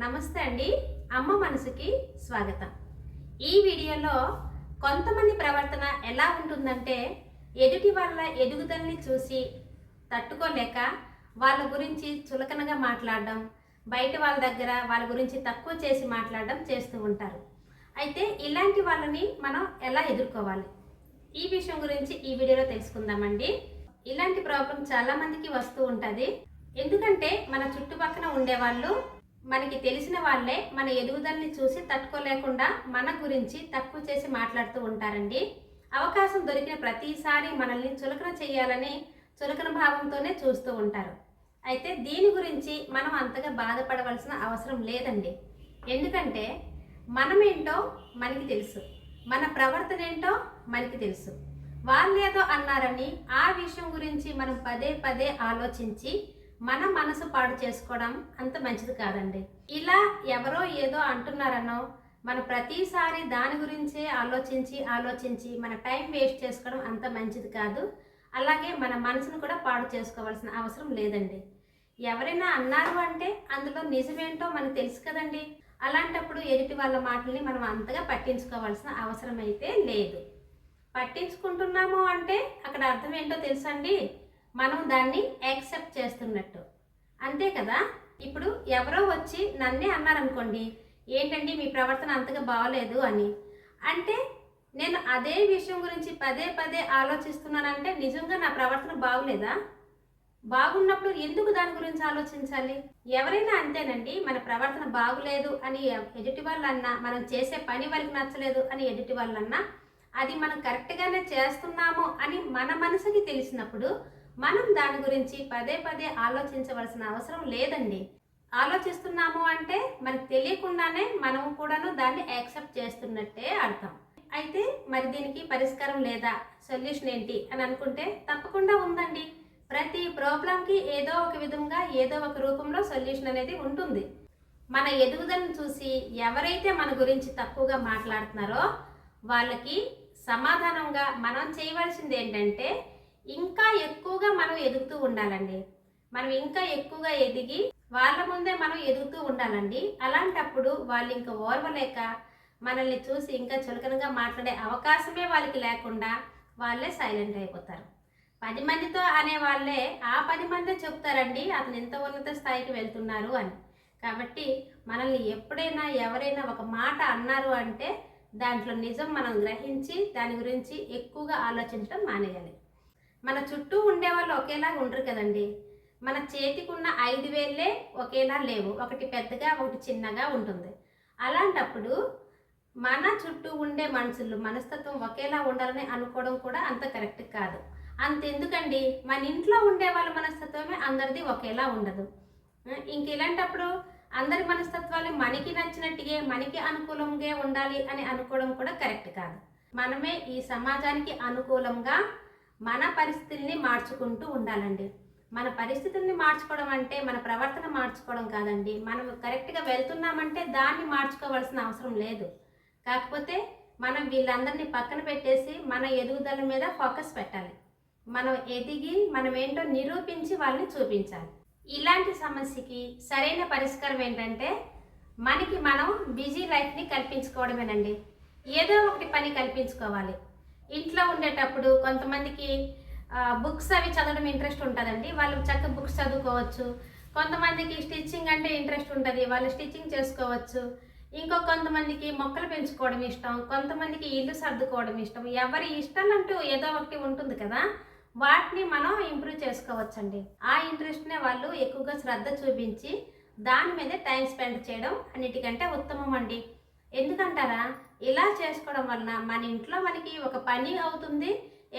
నమస్తే అండి. అమ్మ మనసుకి స్వాగతం. ఈ వీడియోలో కొంతమంది ప్రవర్తన ఎలా ఉంటుందంటే ఎదుటి వాళ్ళ ఎదుగుదలని చూసి తట్టుకోలేక వాళ్ళ గురించి చులకనగా మాట్లాడడం బయట వాళ్ళ దగ్గర వాళ్ళ గురించి తక్కువ చేసి మాట్లాడడం చేస్తూ ఉంటారు. అయితే ఇలాంటి వాళ్ళని మనం ఎలా ఎదుర్కోవాలి? ఈ విషయం గురించి ఈ వీడియోలో తెలుసుకుందామండి. ఇలాంటి ప్రాబ్లం చాలామందికి వస్తూ ఉంటుంది. ఎందుకంటే మన చుట్టుపక్కల ఉండేవాళ్ళు మనకి తెలిసిన వాళ్ళే మన ఎదుగుదలని చూసి తట్టుకోలేకుండా మన గురించి తక్కువ చేసి మాట్లాడుతూ ఉంటారండి. అవకాశం దొరికిన ప్రతిసారి మనల్ని చులకన చేయాలని చులకన భావంతోనే చూస్తూ ఉంటారు. అయితే దీని గురించి మనం అంతగా బాధపడవలసిన అవసరం లేదండి. ఎందుకంటే మనమేంటో మనకి తెలుసు. మన ప్రవర్తన ఏంటో మనకి తెలుసు. వాళ్ళేదో అన్నారని ఆ విషయం గురించి మనం పదే పదే ఆలోచించి మన మనసు పాడు చేసుకోవడం అంత మంచిది కాదండి. ఇలా ఎవరో ఏదో అంటున్నారనో మన ప్రతిసారి దాని గురించే ఆలోచించి ఆలోచించి మన టైం వేస్ట్ చేసుకోవడం అంత మంచిది కాదు. అలాగే మన మనసును కూడా పాడు చేసుకోవాల్సిన అవసరం లేదండి. ఎవరైనా అన్నారు అంటే అందులో నిజమేంటో మనకు తెలుసు కదండి. అలాంటప్పుడు ఎదుటి వాళ్ళ మాటల్ని మనం అంతగా పట్టించుకోవాల్సిన అవసరం అయితే లేదు. పట్టించుకుంటున్నాము అంటే అక్కడ అర్థం ఏంటో తెలుసండి మనం దాన్ని యాక్సెప్ట్ చేస్తున్నట్టు. అంతే కదా? ఇప్పుడు ఎవరో వచ్చి నన్నే అన్నారనుకోండి ఏంటండి మీ ప్రవర్తన అంతగా బాగలేదు అని. అంటే నేను అదే విషయం గురించి పదే పదే ఆలోచిస్తున్నానంటే నిజంగా నా ప్రవర్తన బాగులేదా? బాగున్నప్పుడు ఎందుకు దాని గురించి ఆలోచించాలి? ఎవరైనా అంతేనండి మన ప్రవర్తన బాగులేదు అని ఎదుటి వాళ్ళన్నా మనం చేసే పని వాళ్ళకి నచ్చలేదు అని ఎదుటి వాళ్ళన్నా అది మనం కరెక్ట్గానే చేస్తున్నాము అని మన మనసుకి తెలిసినప్పుడు మనం దాని గురించి పదే పదే ఆలోచించవలసిన అవసరం లేదండి. ఆలోచిస్తున్నాము అంటే మనకు తెలియకుండానే మనం కూడాను దాన్ని యాక్సెప్ట్ చేస్తున్నట్టే అర్థం. అయితే మరి దీనికి పరిష్కారం లేదా? సొల్యూషన్ ఏంటి అని అనుకుంటే తప్పకుండా ఉందండి. ప్రతి ప్రాబ్లంకి ఏదో ఒక విధంగా ఏదో ఒక రూపంలో సొల్యూషన్ అనేది ఉంటుంది. మన ఎదుగుదలను చూసి ఎవరైతే మన గురించి తక్కువగా మాట్లాడుతున్నారో వాళ్ళకి సమాధానంగా మనం చేయవలసింది ఏంటంటే ఇంకా ఎక్కువగా మనం ఎదుగుతూ ఉండాలండి. మనం ఇంకా ఎక్కువగా ఎదిగి వాళ్ళ ముందే మనం ఎదుగుతూ ఉండాలండి. అలాంటప్పుడు వాళ్ళు ఇంకా ఓర్వలేక మనల్ని చూసి ఇంకా చులకనగా మాట్లాడే అవకాశమే వాళ్ళకి లేకుండా వాళ్ళే సైలెంట్ అయిపోతారు. పది మందితో అనే వాళ్ళే ఆ పది మందే చెప్తారండి అతను ఎంత ఉన్నత స్థాయికి వెళ్తున్నారు అని. కాబట్టి మనల్ని ఎప్పుడైనా ఎవరైనా ఒక మాట అన్నారు అంటే దాంట్లో నిజం మనం గ్రహించి దాని గురించి ఎక్కువగా ఆలోచించడం మానేయాలి. మన చుట్టూ ఉండే వాళ్ళు ఒకేలాగా ఉండరు కదండి. మన చేతికున్న ఐదు వేళ్ళే ఒకేలా లేవు. ఒకటి పెద్దగా ఒకటి చిన్నగా ఉంటుంది. అలాంటప్పుడు మన చుట్టూ ఉండే మనుషులు మనస్తత్వం ఒకేలా ఉండాలని అనుకోవడం కూడా అంత కరెక్ట్ కాదు. అంతెందుకండి? మన ఇంట్లో ఉండే వాళ్ళ మనస్తత్వమే అందరిది ఒకేలా ఉండదు. ఇంక ఇలాంటప్పుడు అందరి మనస్తత్వాలు మనకి నచ్చినట్టుగా మనకి అనుకూలంగా ఉండాలి అని అనుకోవడం కూడా కరెక్ట్ కాదు. మనమే ఈ సమాజానికి అనుకూలంగా మన పరిస్థితుల్ని మార్చుకుంటూ ఉండాలండి. మన పరిస్థితుల్ని మార్చుకోవడం అంటే మన ప్రవర్తన మార్చుకోవడం కాదండి. మనం కరెక్ట్గా వెళ్తున్నామంటే దాన్ని మార్చుకోవాల్సిన అవసరం లేదు. కాకపోతే మనం వీళ్ళందరినీ పక్కన పెట్టేసి మన ఎదుగుదల మీద ఫోకస్ పెట్టాలి. మనం ఎదిగి మనం ఏంటో నిరూపించి వాళ్ళని చూపించాలి. ఇలాంటి సమస్యకి సరైన పరిష్కారం ఏంటంటే మనకి మనం బిజీ లైఫ్ని కల్పించుకోవడమేనండి. ఏదో ఒకటి పని కల్పించుకోవాలి. ఇంట్లో ఉండేటప్పుడు కొంతమందికి బుక్స్ అవి చదవడం ఇంట్రెస్ట్ ఉంటుందండి. వాళ్ళు చక్కగా బుక్స్ చదువుకోవచ్చు. కొంతమందికి స్టిచ్చింగ్ అంటే ఇంట్రెస్ట్ ఉంటుంది. వాళ్ళు స్టిచ్చింగ్ చేసుకోవచ్చు. ఇంకో కొంతమందికి మొక్కలు పెంచుకోవడం ఇష్టం. కొంతమందికి ఇల్లు సర్దుకోవడం ఇష్టం. ఎవరి ఇష్టాలంటూ ఏదో ఒకటి ఉంటుంది కదా వాటిని మనం ఇంప్రూవ్ చేసుకోవచ్చండి. ఆ ఇంట్రెస్ట్నే వాళ్ళు ఎక్కువగా శ్రద్ధ చూపించి దాని మీదే టైం స్పెండ్ చేయడం అన్నిటికంటే ఉత్తమం అండి ఎందుకంటారా? ఇలా చేసుకోవడం వలన మన ఇంట్లో మనకి ఒక పని అవుతుంది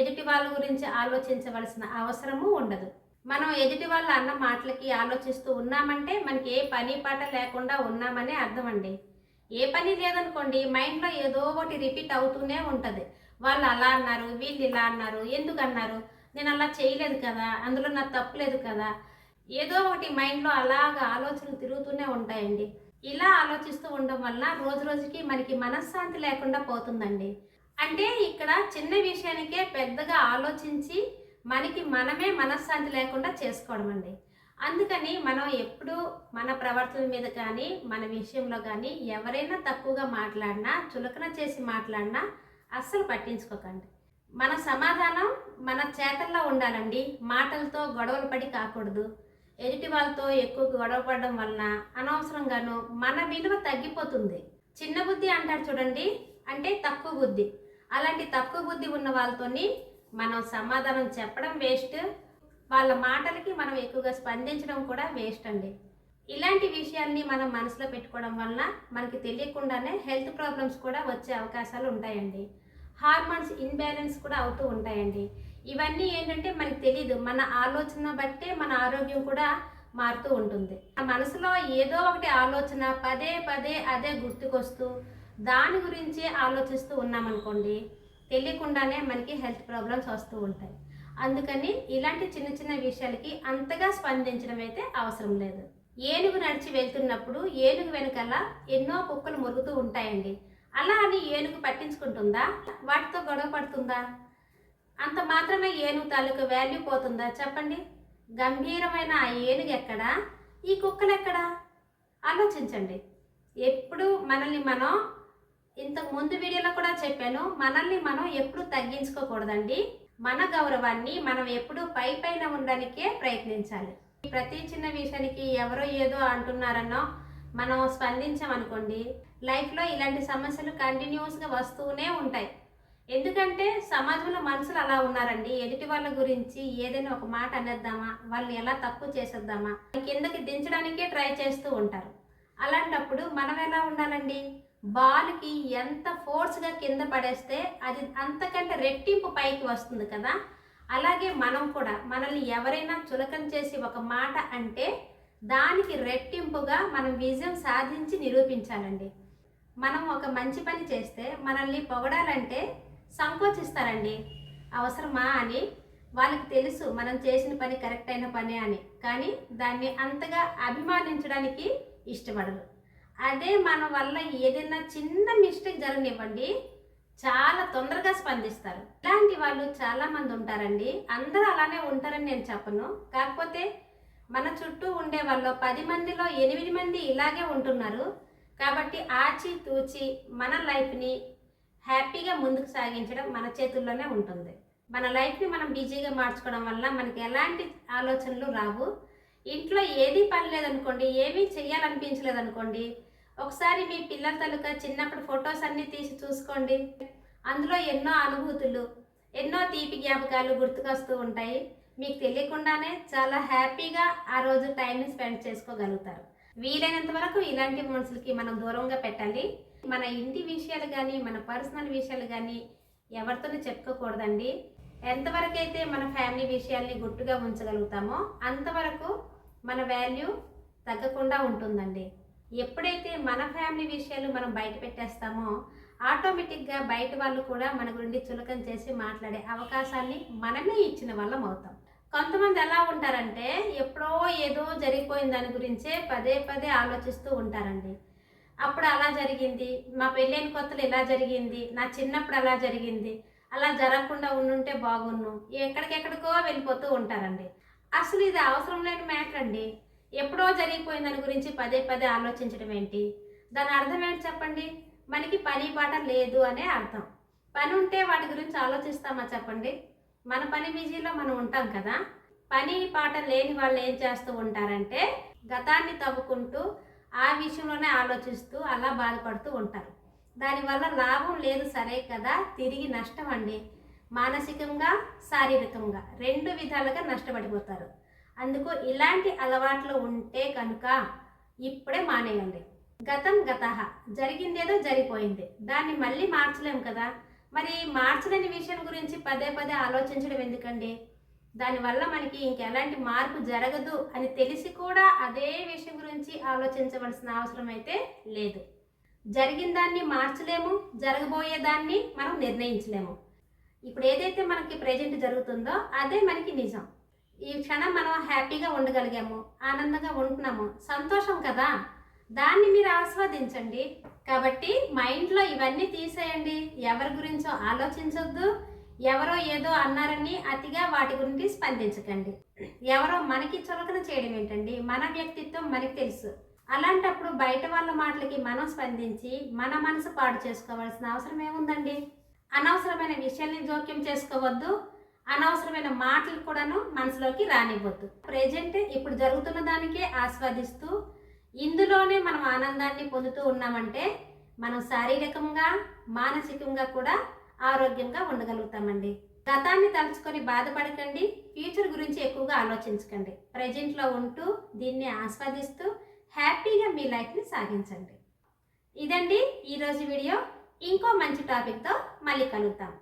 ఎదుటి వాళ్ళ గురించి ఆలోచించవలసిన అవసరము ఉండదు. మనం ఎదుటి వాళ్ళ అన్న మాటలకి ఆలోచిస్తూ ఉన్నామంటే మనకి ఏ పని పాట లేకుండా ఉన్నామనే అర్థం అండి ఏ పని లేదనుకోండి మైండ్లో ఏదో ఒకటి రిపీట్ అవుతూనే ఉంటుంది. వాళ్ళు అలా అన్నారు వీళ్ళు ఇలా అన్నారు ఎందుకు అన్నారు నేను అలా చేయలేదు కదా అందులో నా తప్పు లేదు కదా? ఏదో ఒకటి మైండ్లో అలాగా ఆలోచనలు తిరుగుతూనే ఉంటాయండి. ఇలా ఆలోచిస్తూ ఉండడం వల్ల రోజు రోజుకి మనకి మనశ్శాంతి లేకుండా పోతుందండి. అంటే ఇక్కడ చిన్న విషయానికే పెద్దగా ఆలోచించి మనకి మనమే మనశ్శాంతి లేకుండా చేసుకోవడం అండి. అందుకని మనం ఎప్పుడు మన ప్రవర్తన మీద కానీ మన విషయంలో కానీ ఎవరైనా తక్కువగా మాట్లాడినా చులకన చేసి మాట్లాడినా అస్సలు పట్టించుకోకండి. మన సమాధానం మన చేతల్లో ఉండాలండి. మాటలతో గొడవలు పడి కాకూడదు. ఎదుటి వాళ్ళతో ఎక్కువ గొడవ పడడం వలన అనవసరంగాను మన విలువ తగ్గిపోతుంది. చిన్న బుద్ధి అంటారు చూడండి అంటే తక్కువ బుద్ధి. అలాంటి తక్కువ బుద్ధి ఉన్న వాళ్ళతోని మనం సమాధానం చెప్పడం వేస్ట్. వాళ్ళ మాటలకి మనం ఎక్కువగా స్పందించడం కూడా వేస్ట్ అండి. ఇలాంటి విషయాల్ని మనం మనసులో పెట్టుకోవడం వలన మనకి తెలియకుండానే హెల్త్ ప్రాబ్లమ్స్ కూడా వచ్చే అవకాశాలు ఉంటాయండి. హార్మోన్స్ ఇన్బ్యాలెన్స్ కూడా అవుతూ ఉంటాయండి. ఇవన్నీ ఏంటంటే మనకి తెలియదు మన ఆలోచన బట్టే మన ఆరోగ్యం కూడా మారుతూ ఉంటుంది. ఆ మనసులో ఏదో ఒకటి ఆలోచన పదే పదే అదే గుర్తుకొస్తూ దాని గురించి ఆలోచిస్తూ ఉన్నామనుకోండి తెలియకుండానే మనకి హెల్త్ ప్రాబ్లమ్స్ వస్తూ ఉంటాయి. అందుకని ఇలాంటి చిన్న చిన్న విషయాలకి అంతగా స్పందించడం అయితే అవసరం లేదు. ఏనుగు నడిచి వెళ్తున్నప్పుడు ఏనుగు వెనకాల ఎన్నో కుక్కలు మురుగుతూ ఉంటాయండి. అలా అని ఏనుగు పట్టించుకుంటుందా? వాటితో గొడవ పడుతుందా? అంత మాత్రమే ఏనుగు తాలూకు వాల్యూ పోతుందా చెప్పండి? గంభీరమైన ఆ ఏనుగు ఎక్కడా? ఈ కుక్కలు ఎక్కడా? ఆలోచించండి. ఎప్పుడు మనల్ని మనం ఇంతకు ముందు వీడియోలో కూడా చెప్పాను మనల్ని మనం ఎప్పుడు తగ్గించుకోకూడదండి. మన గౌరవాన్ని మనం ఎప్పుడు పై పైన ఉండడానికే ప్రయత్నించాలి. ప్రతి చిన్న విషయానికి ఎవరో ఏదో అంటున్నారనో మనం స్పందించామనుకోండి లైఫ్లో ఇలాంటి సమస్యలు కంటిన్యూస్గా వస్తూనే ఉంటాయి. ఎందుకంటే సమాజంలో మనుషులు అలా ఉన్నారండి. ఎదుటి వాళ్ళ గురించి ఏదైనా ఒక మాట అనేద్దామా? వాళ్ళని ఎలా తక్కువ చేసేద్దామా? కిందకి దించడానికే ట్రై చేస్తూ ఉంటారు. అలాంటప్పుడు మనం ఎలా ఉండాలండి? బాల్కి ఎంత ఫోర్స్గా కింద పడేస్తే అది అంతకంటే రెట్టింపు పైకి వస్తుంది కదా? అలాగే మనం కూడా మనల్ని ఎవరైనా చులకం చేసి ఒక మాట అంటే దానికి రెట్టింపుగా మనం విజయం సాధించి నిరూపించాలండి. మనం ఒక మంచి పని చేస్తే మనల్ని పొగడాలంటే సంకోచిస్తారండి. అవసరమా అని? వాళ్ళకి తెలుసు మనం చేసిన పని కరెక్ట్ అయిన పని అని. కానీ దాన్ని అంతగా అభిమానించడానికి ఇష్టపడరు. అదే మన వల్ల ఏదైనా చిన్న మిస్టేక్ జరగనివ్వండి చాలా తొందరగా స్పందిస్తారు. ఇలాంటి వాళ్ళు చాలామంది ఉంటారండి. అందరూ అలానే ఉంటారని నేను చెప్పను. కాకపోతే మన చుట్టూ ఉండే వాళ్ళు పది మందిలో ఎనిమిది మంది ఇలాగే ఉంటున్నారు. కాబట్టి ఆచి తూచి మన లైఫ్ని హ్యాపీగా ముందుకు సాగించడం మన చేతుల్లోనే ఉంటుంది. మన లైఫ్ని మనం బిజీగా మార్చుకోవడం వల్ల మనకి ఎలాంటి ఆలోచనలు రావు. ఇంట్లో ఏది పని లేదనుకోండి ఏమీ చేయాలనిపించలేదనుకోండి ఒకసారి మీ పిల్లల తలుక చిన్నప్పుడు ఫొటోస్ అన్నీ తీసి చూసుకోండి. అందులో ఎన్నో అనుభూతులు ఎన్నో తీపి జ్ఞాపకాలు గుర్తుకొస్తూ ఉంటాయి. మీకు తెలియకుండానే చాలా హ్యాపీగా ఆ రోజు టైంని స్పెండ్ చేసుకోగలుగుతారు. వీలైనంత వరకు ఇలాంటి మనుషులకి మనం దూరంగా పెట్టాలి మన ఇంటి విషయాలు కానీ మన పర్సనల్ విషయాలు కానీ ఎవరితోనూ చెప్పుకోకూడదండి. ఎంతవరకు అయితే మన ఫ్యామిలీ విషయాల్ని గుట్టుగా ఉంచగలుగుతామో అంతవరకు మన వాల్యూ తగ్గకుండా ఉంటుందండి. ఎప్పుడైతే మన ఫ్యామిలీ విషయాలు మనం బయట పెట్టేస్తామో ఆటోమేటిక్గా బయట వాళ్ళు కూడా మన గురించి చులకం చేసి మాట్లాడే అవకాశాన్ని మనమే ఇచ్చిన వాళ్ళం అవుతాం. కొంతమంది ఎలా ఉంటారంటే ఎప్పుడో ఏదో జరిగిపోయిన దాని గురించే పదే పదే ఆలోచిస్తూ ఉంటారండి. అప్పుడు అలా జరిగింది. మా పెళ్ళైన కొత్తలు ఇలా జరిగింది. నా చిన్నప్పుడు అలా జరిగింది. అలా జరగకుండా ఉండుంటే బాగున్ను. ఎక్కడికెక్కడికో వెళ్ళిపోతూ ఉంటారండి. అసలు ఇది అవసరం లేని మ్యాటర్ అండి. ఎప్పుడో జరిగిపోయిన దాని గురించి పదే పదే ఆలోచించడం ఏంటి? దాని అర్థం ఏంటి చెప్పండి? మనకి పని పాట లేదు అనే అర్థం. పని ఉంటే వాటి గురించి ఆలోచిస్తామా చెప్పండి? మన పని బిజీలో మనం ఉంటాం కదా. పని పాట లేని వాళ్ళు ఏం చేస్తూ ఉంటారంటే గతాన్ని తవ్వుకుంటూ ఆ విషయంలోనే ఆలోచిస్తూ అలా బాధపడుతూ ఉంటారు. దానివల్ల లాభం లేదు సరే కదా తిరిగి నష్టం అండి. మానసికంగా శారీరకంగా రెండు విధాలుగా నష్టపడిపోతారు. అందుకు ఇలాంటి అలవాట్లు ఉంటే కనుక ఇప్పుడే మానేయండి. గతం గత జరిగిందేదో జరిగిపోయింది. దాన్ని మళ్ళీ మార్చలేము కదా. మరి మార్చలేని విషయం గురించి పదే పదే ఆలోచించడం ఎందుకండి? దానివల్ల మనకి ఇంకెలాంటి మార్పు జరగదు అని తెలిసి కూడా అదే విషయం గురించి ఆలోచించవలసిన అవసరం అయితే లేదు. జరిగిన దాన్ని మార్చలేము జరగబోయే దాన్ని మనం నిర్ణయించలేము. ఇప్పుడు ఏదైతే మనకి ప్రజెంట్ జరుగుతుందో అదే మనకి నిజం. ఈ క్షణం మనం హ్యాపీగా ఉండగలిగాము ఆనందంగా ఉంటున్నాము సంతోషం కదా? దాన్ని మీరు ఆస్వాదించండి. కాబట్టి మైండ్లో ఇవన్నీ తీసేయండి. ఎవరి గురించో ఆలోచించొద్దు. ఎవరో ఏదో అన్నారని అతిగా వాటి గురించి స్పందించకండి. ఎవరో మనకి చులకన చేయడం ఏంటండి? మన వ్యక్తిత్వం మనకి తెలుసు. అలాంటప్పుడు బయట వాళ్ళ మాటలకి మనం స్పందించి మన మనసు పాడు చేసుకోవాల్సిన అవసరం ఏముందండి? అనవసరమైన విషయాల్ని జోక్యం చేసుకోవద్దు. అనవసరమైన మాటలు కూడాను మనసులోకి రానివ్వద్దు. ప్రజెంట్ ఇప్పుడు జరుగుతున్న దానికే ఆస్వాదిస్తూ ఇందులోనే మనం ఆనందాన్ని పొందుతూ ఉన్నామంటే మనం శారీరకంగా మానసికంగా కూడా ఆరోగ్యంగా ఉండగలుగుతామండి. గతాన్ని తలుచుకొని బాధపడకండి. ఫ్యూచర్ గురించి ఎక్కువగా ఆలోచించకండి. ప్రజెంట్లో ఉంటూ దీన్ని ఆస్వాదిస్తూ హ్యాపీగా మీ లైఫ్ని సాగించండి. ఇదండి ఈరోజు వీడియో. ఇంకో మంచి టాపిక్తో మళ్ళీ కలుద్దాం.